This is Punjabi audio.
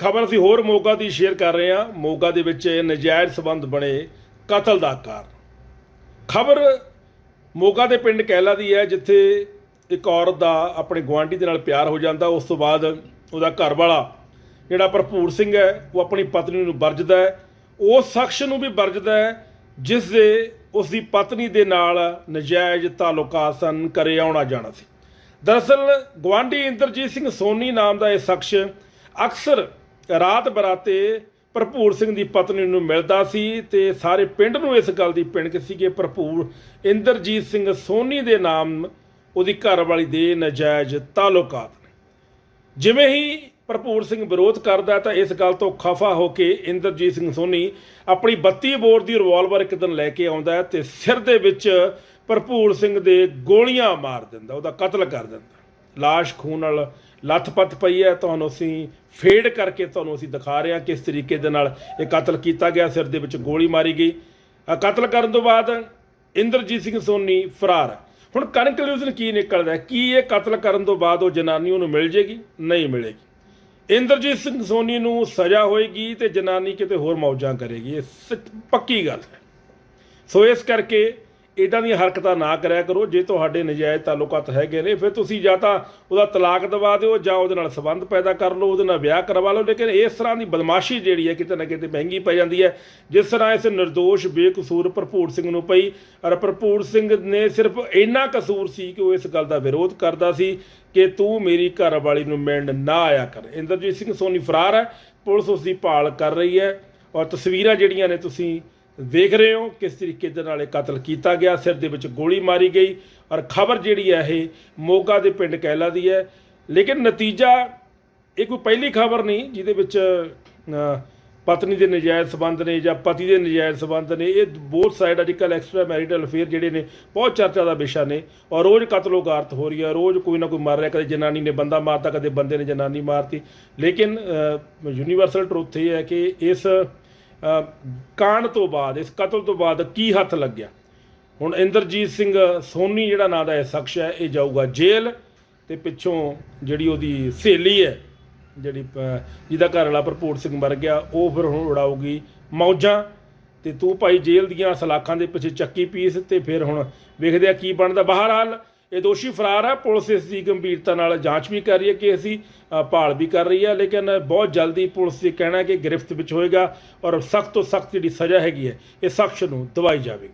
ਖਬਰ ਅਸੀਂ ਹੋਰ ਮੋਗਾ ਦੀ ਸ਼ੇਅਰ ਕਰ ਰਹੇ ਹਾਂ। ਮੋਗਾ ਦੇ ਵਿੱਚ ਨਜਾਇਜ਼ ਸਬੰਧ ਬਣੇ ਕਤਲ ਦਾ ਕਾਰਨ। ਖਬਰ ਮੋਗਾ ਦੇ ਪਿੰਡ ਕੈਲਾ ਦੀ ਹੈ, ਜਿੱਥੇ ਇੱਕ ਔਰਤ ਦਾ ਆਪਣੇ ਗੁਆਂਢੀ ਦੇ ਨਾਲ ਪਿਆਰ ਹੋ ਜਾਂਦਾ। ਉਸ ਤੋਂ ਬਾਅਦ ਉਹਦਾ ਘਰ ਵਾਲਾ ਜਿਹੜਾ ਭਰਪੂਰ ਸਿੰਘ ਹੈ, ਉਹ ਆਪਣੀ ਪਤਨੀ ਨੂੰ ਵਰਜਦਾ ਹੈ। ਉਸ ਸ਼ਖਸ ਨੂੰ ਵੀ ਵਰਜਦਾ ਹੈ, ਜਿਸ ਦੇ ਉਸ ਦੀ ਪਤਨੀ ਦੇ ਨਾਲ ਨਜਾਇਜ਼ ਤਾਲੁਕਾਤ ਸਨ ਕਰੇ ਆਉਣਾ ਜਾਣਾ ਸੀ। ਦਰਅਸਲ ਗਵਾਂਢੀ ਇੰਦਰਜੀਤ ਸਿੰਘ ਸੋਨੀ ਨਾਮ ਦਾ ਇਹ ਸ਼ਖਸ ਅਕਸਰ ਰਾਤ ਬਰਾਤੇ ਭਰਪੂਰ ਸਿੰਘ ਦੀ ਪਤਨੀ ਨੂੰ ਮਿਲਦਾ ਸੀ ਤੇ ਸਾਰੇ ਪਿੰਡ ਨੂੰ ਇਸ ਗੱਲ ਦੀ ਪਿਣਕ ਸੀ ਕਿ ਭਰਪੂਰ ਇੰਦਰਜੀਤ ਸਿੰਘ ਸੋਨੀ ਦੇ ਨਾਮ ਉਹਦੀ ਘਰਵਾਲੀ ਦੇ ਨਜਾਇਜ਼ ਤਾਲੁਕਾਤ ਨੇ। ਜਿਵੇਂ ਹੀ ਭਰਪੂਰ ਸਿੰਘ ਵਿਰੋਧ ਕਰਦਾ ਤਾਂ ਇਸ ਗੱਲ ਤੋਂ ਖਫਾ ਹੋ ਕੇ ਇੰਦਰਜੀਤ ਸਿੰਘ ਸੋਨੀ ਆਪਣੀ 32 ਬੋਰ ਦੀ ਰਿਵਾਲਵਰ ਇੱਕ ਦਿਨ ਲੈ ਕੇ ਆਉਂਦਾ ਹੈ ਤੇ ਸਿਰ ਦੇ ਵਿੱਚ ਭਰਪੂਰ ਸਿੰਘ ਦੇ ਗੋਲੀਆਂ ਮਾਰ ਦਿੰਦਾ, ਉਹਦਾ ਕਤਲ ਕਰ ਦਿੰਦਾ। ਲਾਸ਼ ਖੂਨ ਨਾਲ ਲੱਥਪੱਥ ਪਈ ਹੈ, ਤੁਹਾਨੂੰ ਅਸੀਂ ਫੇਡ ਕਰਕੇ ਤੁਹਾਨੂੰ ਅਸੀਂ ਦਿਖਾ ਰਹੇ ਹਾਂ ਕਿਸ ਤਰੀਕੇ ਦੇ ਨਾਲ ਇਹ ਕਤਲ ਕੀਤਾ ਗਿਆ, ਸਿਰ ਦੇ ਵਿੱਚ ਗੋਲੀ ਮਾਰੀ ਗਈ। ਕਤਲ ਕਰਨ ਤੋਂ ਬਾਅਦ ਇੰਦਰਜੀਤ ਸਿੰਘ ਸੋਨੀ ਫਰਾਰ। ਹੈ ਹੁਣ ਕਨਕਲੂਜਨ ਕੀ ਨਿਕਲਦਾ ਕੀ ਇਹ ਕਤਲ ਕਰਨ ਤੋਂ ਬਾਅਦ ਉਹ ਜਨਾਨੀ ਉਹਨੂੰ ਮਿਲ ਜੇਗੀ? ਨਹੀਂ ਮਿਲੇਗੀ। ਇੰਦਰਜੀਤ ਸਿੰਘ ਸੋਨੀ ਨੂੰ ਸਜ਼ਾ ਹੋਏਗੀ ਤੇ ਜਨਾਨੀ ਕਿਤੇ ਹੋਰ ਮੌਜਾਂ ਕਰੇਗੀ। ਇਹ ਸੱਚ- ਪੱਕੀ ਗੱਲ ਹੈ। ਸੋ ਇਸ ਕਰਕੇ ਇਦਾਂ ਦੀਆਂ ਹਰਕਤਾਂ ਨਾ ਕਰਿਆ ਕਰੋ, ਜੇ ਤੁਹਾਡੇ ਨਜਾਇਜ਼ ਤਾਲੁਕਾਤ ਹੈਗੇ ਨੇ, ਫਿਰ ਤੁਸੀਂ ਜਾਂ ਤਾਂ ਉਹਦਾ ਤਲਾਕ ਦਵਾ ਦਿਓ ਜਾਂ ਉਹਦੇ ਨਾਲ ਸੰਬੰਧ ਪੈਦਾ ਕਰ ਲਓ, ਉਹਦੇ ਨਾਲ ਵਿਆਹ ਕਰਵਾ ਲਓ, ਲੇਕਿਨ ਇਸ ਤਰ੍ਹਾਂ ਦੀ ਬਦਮਾਸ਼ੀ ਜਿਹੜੀ ਹੈ ਕਿਤੇ ਨਾ ਕਿਤੇ ਮਹਿੰਗੀ ਪੈ ਜਾਂਦੀ ਹੈ। ਜਿਸ ਤਰ੍ਹਾਂ ਇਸ ਨਿਰਦੋਸ਼ ਬੇਕਸੂਰ ਭਰਪੂਰ ਸਿੰਘ ਨੂੰ ਪਈ, ਔਰ ਭਰਪੂਰ ਸਿੰਘ ਨੇ ਸਿਰਫ ਇੰਨਾ ਕਸੂਰ ਸੀ ਕਿ ਉਹ ਇਸ ਗੱਲ ਦਾ ਵਿਰੋਧ ਕਰਦਾ ਸੀ ਕਿ ਤੂੰ ਮੇਰੀ ਘਰ ਵਾਲੀ ਨੂੰ ਮਿਲਣ ਨਾ ਆਇਆ ਕਰ। ਇੰਦਰਜੀਤ ਸਿੰਘ ਸੋਨੀ ਫਰਾਰ ਹੈ, ਪੁਲਿਸ ਉਸ ਦੀ ਭਾਲ ਕਰ ਰਹੀ ਹੈ, ਔਰ ਤਸਵੀਰਾਂ ਜਿਹੜੀਆਂ ਨੇ ਤੁਸੀਂ ਵੇਖ ਰਹੇ ਹੋ ਕਿਸ ਤਰੀਕੇ ਦੇ ਨਾਲ ਇਹ ਕਤਲ ਕੀਤਾ ਗਿਆ, ਸਿਰ ਦੇ ਵਿੱਚ ਗੋਲੀ ਮਾਰੀ ਗਈ ਔਰ ਖਬਰ ਜਿਹੜੀ ਹੈ ਇਹ ਮੋਗਾ ਦੇ ਪਿੰਡ ਕਹਿਲਾ ਦੀ ਹੈ। ਲੇਕਿਨ ਨਤੀਜਾ, ਇਹ ਕੋਈ ਪਹਿਲੀ ਖਬਰ ਨਹੀਂ ਜਿਹਦੇ ਵਿੱਚ ਪਤਨੀ ਦੇ ਨਜਾਇਜ਼ ਸਬੰਧ ਨੇ ਜਾਂ ਪਤੀ ਦੇ ਨਜਾਇਜ਼ ਸਬੰਧ ਨੇ। ਇਹ ਬੋਥ ਸਾਈਡ ਅੱਜ ਕੱਲ੍ਹ ਐਕਸਟਰਾ ਮੈਰਿਟਲ ਅਫੇਅਰ ਜਿਹੜੇ ਨੇ, ਬਹੁਤ ਚਰਚਾ ਦਾ ਵਿਸ਼ਾ ਨੇ ਔਰ ਰੋਜ਼ ਕਤਲੋ ਗਾਰਤ ਹੋ ਰਹੀ ਹੈ। ਰੋਜ਼ ਕੋਈ ਨਾ ਕੋਈ ਮਰ ਰਿਹਾ, ਕਦੇ ਜਨਾਨੀ ਨੇ ਬੰਦਾ ਮਾਰਤਾ, ਕਦੇ ਬੰਦੇ ਨੇ ਜਨਾਨੀ ਮਾਰਤੀ। ਲੇਕਿਨ ਯੂਨੀਵਰਸਲ ਟਰੁੱਥ ਇਹ ਹੈ ਕਿ ਇਸ ਕਾਂਡ ਤੋਂ ਬਾਅਦ, ਇਸ ਕਤਲ ਤੋਂ ਬਾਅਦ ਕੀ ਹੱਥ ਲੱਗਿਆ? ਹੁਣ ਇੰਦਰਜੀਤ ਸਿੰਘ ਸੋਨੀ ਜਿਹੜਾ ਨਾਂ ਦਾ ਇਹ ਸ਼ਖਸ ਹੈ, ਇਹ ਜਾਊਗਾ ਜੇਲ੍ਹ ਤੇ ਪਿੱਛੋਂ ਜਿਹੜੀ ਉਹਦੀ ਸਹੇਲੀ ਹੈ, ਜਿਹੜੀ ਜਿਹਦਾ ਘਰ ਵਾਲਾ ਭਰਪੂਰ ਸਿੰਘ ਮਰ ਗਿਆ, ਉਹ ਫਿਰ ਹੁਣ ਉਡਾਊਗੀ ਮੌਜਾਂ ਤੇ ਤੂੰ ਭਾਈ ਜੇਲ੍ਹ ਦੀਆਂ ਸਲਾਖਾਂ ਦੇ ਪਿੱਛੇ ਚੱਕੀ ਪੀਸ ਤੇ ਫਿਰ ਹੁਣ ਵੇਖਦੇ ਆ ਕੀ ਬਣਦਾ। ਬਹਰਹਾਲ ਇਹ ਦੋਸ਼ੀ ਫਰਾਰ ਹੈ। ਪੁਲਿਸ ਇਸ ਦੀ ਗੰਭੀਰਤਾ ਨਾਲ ਜਾਂਚ ਵੀ ਕਰ ਰਹੀ ਹੈ ਕਿ ਅਸੀਂ ਭਾਲ ਵੀ ਕਰ ਰਹੀ ਹੈ, ਲੇਕਿਨ ਬਹੁਤ ਜਲਦੀ ਪੁਲਿਸ ਦੀ ਕਹਿਣਾ ਕਿ ਗ੍ਰਿਫਤ ਵਿੱਚ ਹੋਏਗਾ ਔਰ ਸਖਤ ਤੋਂ ਸਖਤ ਜਿਹੜੀ ਸਜ਼ਾ ਹੈਗੀ ਹੈ, ਇਹ ਸ਼ਖਸ ਨੂੰ ਦਵਾਈ ਜਾਵੇਗੀ।